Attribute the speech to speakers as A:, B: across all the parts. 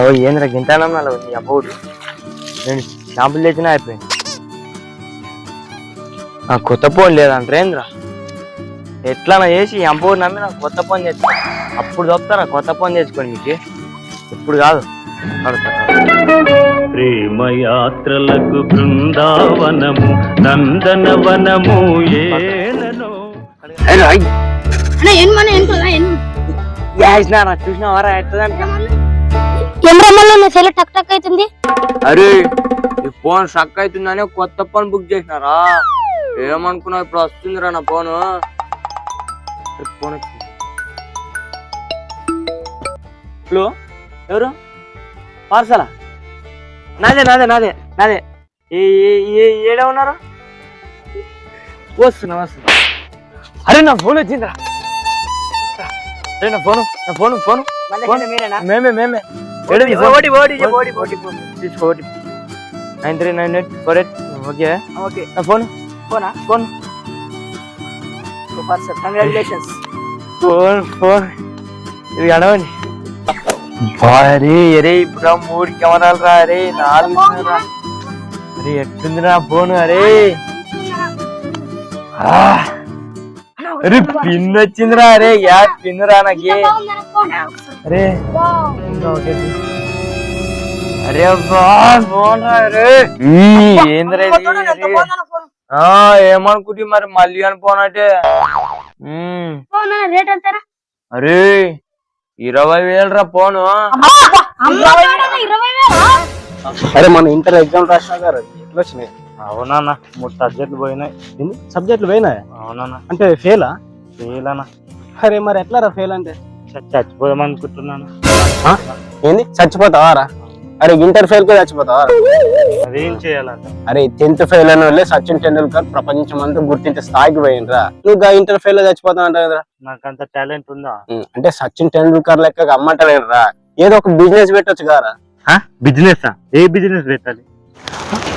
A: అవి ఏంద్ర గింతానం అలా నీ అబ్బోడు నేను షాంపులు తెచ్చినా అయిపోయింది ఆ కొత్త ఫోన్ లేదంట్రేంద్ర ఏంద్రా ఎట్లా చేసి ఎంపూరు నమ్మి నాకు కొత్త ఫోన్ తెచ్చు అప్పుడు చెప్తారా కొత్త ఫోన్ తెచ్చుకోండి మీకు ఇప్పుడు కాదు
B: ప్రేమయాత్రలకు బృందావనము నందనవనము ఏ
C: అన్న ఏం మన ఏం కదా
A: చూసినావారా
C: నా సెల్ టక్ టక్ అవుతుంది?
A: అరే ఈ ఫోన్ స్ట్రక్ అవుతుందని కొత్త ఫోన్ బుక్ చేసినారా? ఏమనుకున్నావు ఇప్పుడు వస్తుందిరా నా ఫోన్. ఫోన్ హలో ఎవరు? పార్సలా? నాదే నాదే నాదే నాదే. ఏ- ఏ- ఏ- ఏడే ఉన్నారు? వస్తున్నా వస్తున్నా. అరే నా ఫోన్ వచ్చిందిరా. అరే నా ఫోను నా ఫోను ఫోను. మేమే మేమే. ఏడు ఓటి ఓటి ఓటి ఓటి తీసుకో ఓటి. Nine three nine eight four eight. Okay. Okay. నా ఫోన్. ఫోనా? Phone. Super sir. Congratulations phone phone. ఇది అడవండి. అరే అరే ఇప్పుడు మూడు కెమెరాలు రా అరే నాలుగు రా అరే ఎట్టుంది నా ఫోన్ అరే ఆ. అరే పిన్ వచ్చిందిరా అరే యా పిన్ రా నాకు అరే. అరే అబ్బా ఫోన్ రా అరే ఏందిరా ఏమనుకుంటే మరి మళ్ళీ అని ఫోన్ అంటే? అరే ఇరవై వేలు. రా ఫోను
D: అరే మన ఇంటర్ ఎగ్జామ్ రాసినా గారు ఎట్లా వచ్చినాయి?
B: అవునన్నా మూడు సబ్జెక్టులు పోయినాయి.
D: సబ్జెక్టులు పోయినాయి?
B: అవునన్నా.
D: అంటే ఫెయిలా
B: ఫెయిలన్నా
D: అరే మరి ఎట్లా రా ఫెయిల్ అంటే
B: చచ్చిపోదాం అనుకుంటున్నాను?
D: ఏంది? చచ్చిపోతావా రా అరే ఇంటర్ ఫెయిల్కి చచ్చిపోతావా?
B: అదేం చేయాలంట?
D: అరే టెన్త్ ఫెయిల్ అయిన వాళ్ళే సచిన్ టెండూల్కర్ ప్రపంచం అంతా గుర్తించే స్థాయికి పోయినరా? నువ్వు ఇంటర్ ఫెయిల్ చచ్చిపోతావు అంటావు కదరా.
B: నాకు అంత టాలెంట్ ఉందా
D: అంటే సచిన్ టెండూల్కర్ లెక్క అమ్మంటలేరురా ఏదో ఒక బిజినెస్ పెట్టొచ్చు కారా?
B: బిజినెస్ ఏ బిజినెస్ పెట్టాలి?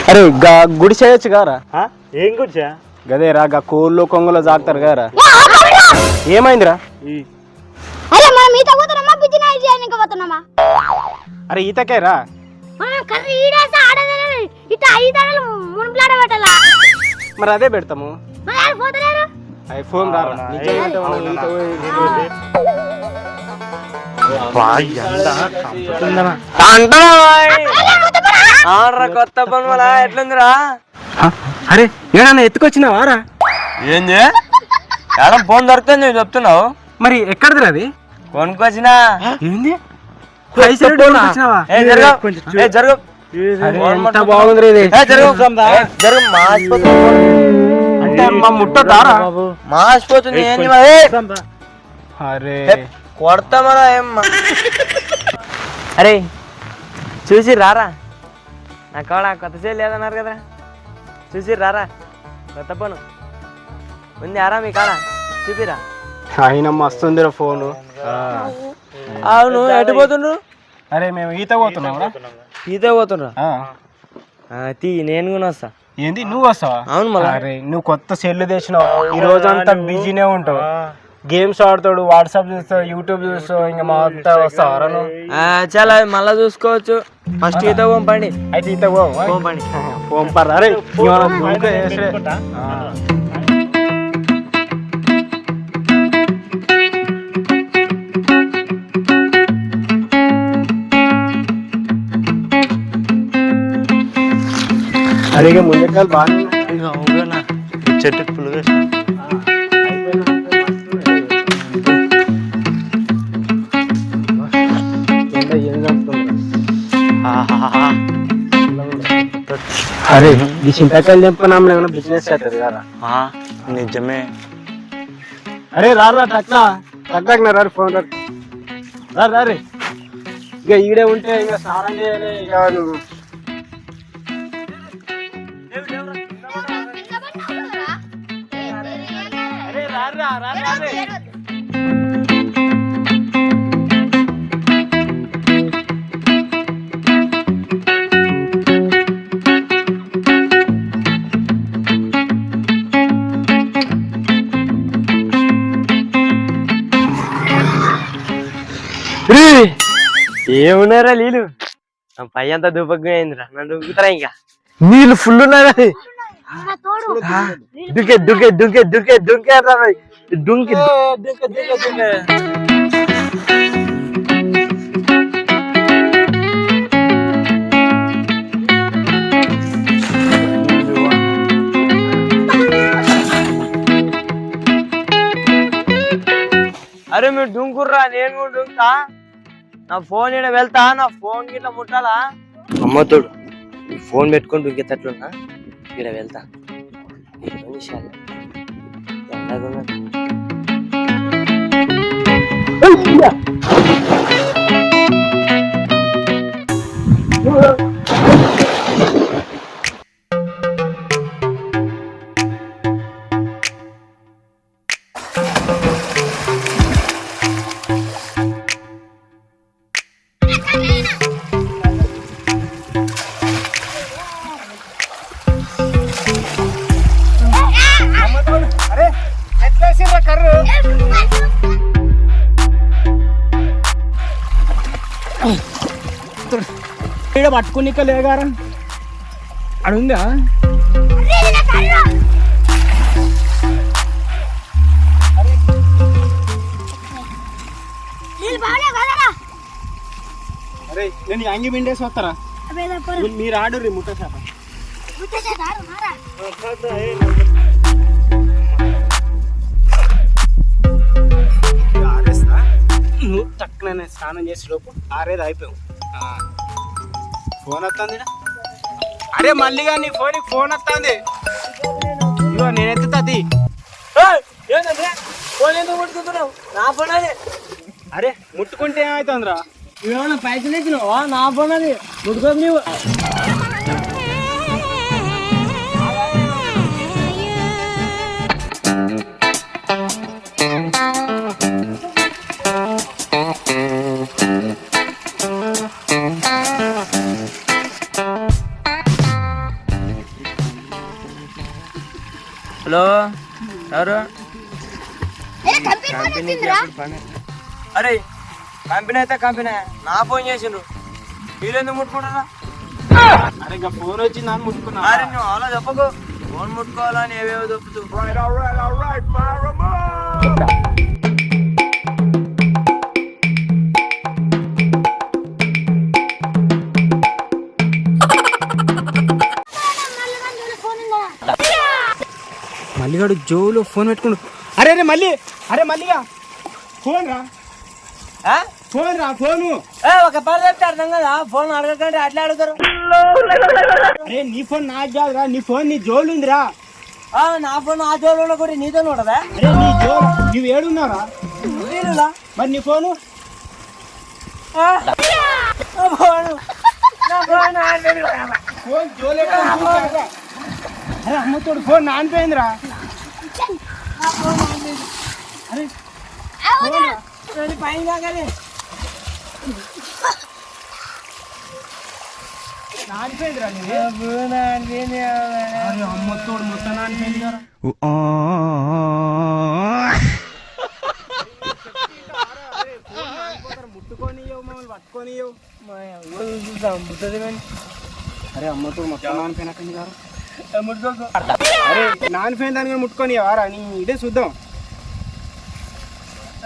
D: అరే గా గుడి చేయొచ్చు కారా
B: ఆ? ఏం గురించా
D: గదేరా గా కోళ్ళు కొంగలో జాగ్తారు కారా ఏమైందిరా?
C: అరే మనం ఈత పోతున్నామా బిజినెస్ చేయడానికి పోతున్నామా
D: అరే ఈతకే రా మరి అదే పెడతాము.
C: మరి ఆడ పోతలేరు
D: ఐఫోన్?
A: ఆడ్రా కొత్త వల్ల ఎట్లుందిరా?
D: అరే ఏడన్నా ఎత్తుకొచ్చినావా? రా.
A: ఏంది? ఏడం ఫోన్ దొరుకుతుంది నువ్వు చెప్తున్నావు?
D: మరి ఎక్కడిది అది?
A: కొనుక్కొచ్చినా?
D: ఏంది?
A: జరుగు.
D: బాగుంది
A: జరుగు.
D: అంటే మా ముట్టదారా
A: మాసిపోతుంది ఏంది మరి? ఏ,
D: అరే.
A: ఏ, కొడతామరా ఏం అరే చూసి రారా. నా కాడ కొత్త సేల్ లేదన్నారు కదా. చూసి రారా. కొత్త పను ఉంది ఆరా మీ కాడ? చూపిరా.
D: ఆయన మస్తుందిరా ఫోను.
A: అవును ఎటు పోతుండ్రు?
D: అరే మేము ఈత పోతున్నాం
A: ఈత పోతుండ్రా? తీ నేను కూడా వస్తా.
D: ఏంది నువ్వు వస్తావా?
A: అవును మళ్ళా.
D: అరే నువ్వు కొత్త సెల్ తెచ్చినావు. ఈ రోజు అంతా బిజీనే ఉంటావు. గేమ్స్ ఆడతాడు వాట్సాప్ చూస్తావు యూట్యూబ్ చూస్తావు ఇంకా మా అంతా వస్తావా
A: చాలా మళ్ళా చూసుకోవచ్చు. ఫస్ట్ ఈత పంపండి
D: అయితే ఈత పో
A: పంపండి
D: పంపారు అరే ఇవాళ ఊరికే చేసుడే. ఆ. అరే ఇక ముందుకాలు బాగానే ఉన్నాయి.
B: చెట్టుకి పులు వేసిన
D: అరే ఈ చింతకాయలు తెంపుకున్నాం లేకుండా బిజినెస్ అవుతుంది కదా.
B: ఆ, నిజమే.
D: అరే రారా టక్నా టక్నా రారు ఫోన్ రారు. రారే ఇక ఈడే ఉంటే ఇక స్నానం చేయాలి రారా రారా.
A: ఏమున్నారా నీళ్ళు నా పై అంతా దుబ్బగా అయిందిరా నన్ను దుంకుతారా ఇంకా? నీళ్ళు ఫుల్ ఉన్నారా
C: నా తోడు.
A: దుంకే దుంకే దుంకే దుంకే దుంకే రా రే. దుంకి దుంకే దుంకే దుంకే అరే మీరు దుంకుర్రా నేను కూడా దుంకుతా. నా ఫోన్ ఈడ వెళ్తా నా ఫోన్ గిట్లా ముట్టాలా? అమ్మతోడు ఫోన్ పెట్టుకొని దుంకేటట్లున్నా ఇక్కడ వెళ్తా. నిమిషాలు.
D: వేసిండ్రా కర్రు? ఈడ పట్టుకునిక లేగారా? అడుందా? అరే నేను అంగి మిండేసి వస్తారా? మీరు ఆడుర్రి ముట్ట
C: ముట్టేసేదారు మారా.
D: నువ్వు తక్కువనే స్నానం చేసే లోపు ఆరేది అయిపోయావు. ఫోన్ వస్తుంది అరే మళ్ళీగా నీ ఫోన్ ఫోన్ వస్తుంది ఇగో నేను ఎత్తుతుంది
A: ఫోన్ ఎందుకు ముట్టుకుంటున్నావు? నా ఫోన్ అది.
D: అరే ముట్టుకుంటే ఏమవుతుందిరా
A: నువ్వేమన్నా పైసలు ఇచ్చినావా? నా ఫోన్ అది. ముట్టుకోదు నీవు. అరే కంపెనీ అయితే కంపెనీ నా ఫోన్ చేసిండ్రు. మీరెందుకు ముట్టుకుంటారా
D: అరే ఇంకా ఫోన్ వచ్చింది అని ముట్టుకున్నా.
A: అరే నువ్వు అలా చెప్పకు. ఫోన్ ముట్టుకోవాలని ఏవేవో చెప్తూ.
D: మల్లిగాడు జోలో ఫోన్ పెట్టుకుండు. అరే అరే మళ్ళీ. అరే మల్లిగా. ఫోన్ రా? ఫోన్ రా ఫోను?
A: ఏ, ఒక పని చెప్తే అర్థం కదా? ఫోన్ అడగకంటే అట్లా అడుగుతారు.
D: అరే నీ ఫోన్ నాకు కాదురా నీ ఫోన్ నీ జోలు ఉందిరా.
A: ఆ, నా ఫోన్ ఆ జోలో కూడా నీతో ఉండదా
D: అరే నీ జోలు నువ్వు ఏడున్నారా? మరి నీ ఫోను?
A: నా ఫోన్ నా రా.
D: జోలు అరే అమ్మతోడు ఫోన్ నానిపోయిందిరా
A: అది పైన
D: అమ్మతోడు మొత్తం నానిపోయింది ముట్టుకొని మమ్మల్ని పట్టుకొని
A: మా అమ్మ చూసి చంపుతుంది కానీ.
D: అరే అమ్మతోడు మొత్తం నానిపోయినట్టుంది కదా.
A: ఏ, ముట్టుకోకు.
D: అరే నానిపోయిన దాని కూడా ముట్టుకొని వారా నీ ఇదే చూద్దాం.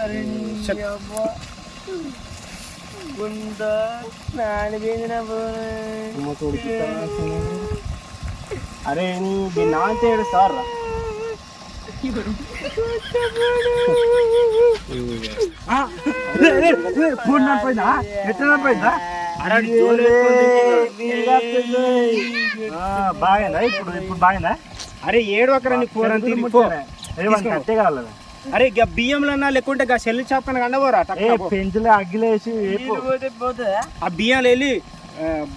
A: అరే నీ
D: చెప్.
A: అవ్వ. గుంత నానిపోయింది నా ఫోన్
D: అమ్మతోడు అరే నీ దీన్ని నానితే ఏడు సార్ రా ఫోన్ నానిపోయిందా ఎట్లా నానిపోయిందా
B: బాగా ఇప్పుడు ఇప్పుడు బాగా
D: అరే ఏడు అక్కడ నీ ఫోన్ అంత తిరిగి పో. తీసుకో.
B: కట్టే కావాలి
D: అరే ఇక బియ్యంలో లేకుంటే ఇక అని కండబోరా?
B: ఏ పెంచులే అగ్గిలేసి
D: ఆ బియ్యాలు వెళ్ళి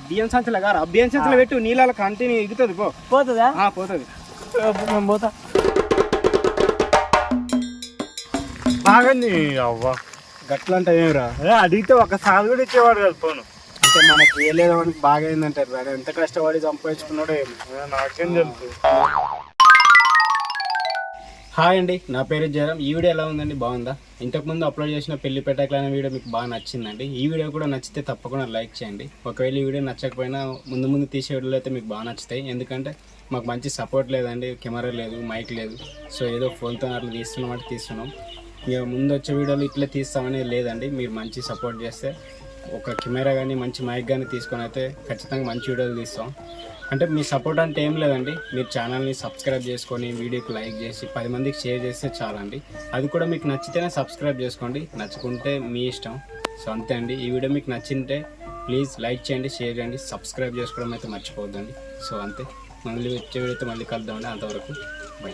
D: బియ్యం సంచులు కాదు ఆ బియ్యం సంచులు పెట్టు నీళ్ళ కంటిన్యూ ఎగుతుంది పో.
A: పోతుందా?
D: ఆ పోతుంది.
A: నేను పోతా.
B: బాగా అవ్వ.
D: గట్ల అంటే ఏమిరా?
B: అదే అడిగితే ఒకసారి కూడా ఇచ్చేవాడు కదా ఫోన్
D: అంటే మనకి ఏ లేదు బాగా అయిందంటారు ఎంత కష్టపడి సంపాదించుకున్నాడో ఏమో.
B: నాకేం తెలుసు.
E: హాయ్ అండి నా పేరు జయరామ్. ఈ వీడియో ఎలా ఉందండి? బాగుందా? ఇంతకుముందు అప్లోడ్ చేసిన పెళ్ళి పెట్టకలైన వీడియో మీకు బాగా నచ్చిందండి. ఈ వీడియో కూడా నచ్చితే తప్పకుండా లైక్ చేయండి. ఒకవేళ ఈ వీడియో నచ్చకపోయినా ముందు ముందు తీసే వీడియోలు అయితే మీకు బాగా నచ్చుతాయి. ఎందుకంటే మాకు మంచి సపోర్ట్ లేదండి కెమెరా లేదు మైక్ లేదు. సో ఏదో ఫోన్తో అట్లా తీస్తున్నాం అంటే తీస్తున్నాం. ఇక ముందు వచ్చే వీడియోలు ఇట్లా తీస్తామనేది లేదండి. మీరు మంచి సపోర్ట్ చేస్తే ఒక కెమెరా కానీ మంచి మైక్ కానీ తీసుకొని అయితే ఖచ్చితంగా మంచి వీడియోలు తీస్తాం. అంటే మీ సపోర్ట్ అంటే ఏం లేదండి. మీరు ఛానల్ని సబ్స్క్రైబ్ చేసుకొని వీడియోకి లైక్ చేసి పది మందికి షేర్ చేస్తే చాలండి. అది కూడా మీకు నచ్చితేనే సబ్స్క్రైబ్ చేసుకోండి. నచ్చుకుంటే మీ ఇష్టం. సో అంతే అండి. ఈ వీడియో మీకు నచ్చింటే ప్లీజ్ లైక్ చేయండి షేర్ చేయండి సబ్స్క్రైబ్ చేసుకోవడం అయితే మర్చిపోవద్దండి. సో అంతే. మళ్ళీ వచ్చే వీడియోతో మళ్ళీ కలుద్దామండి. అంతవరకు బై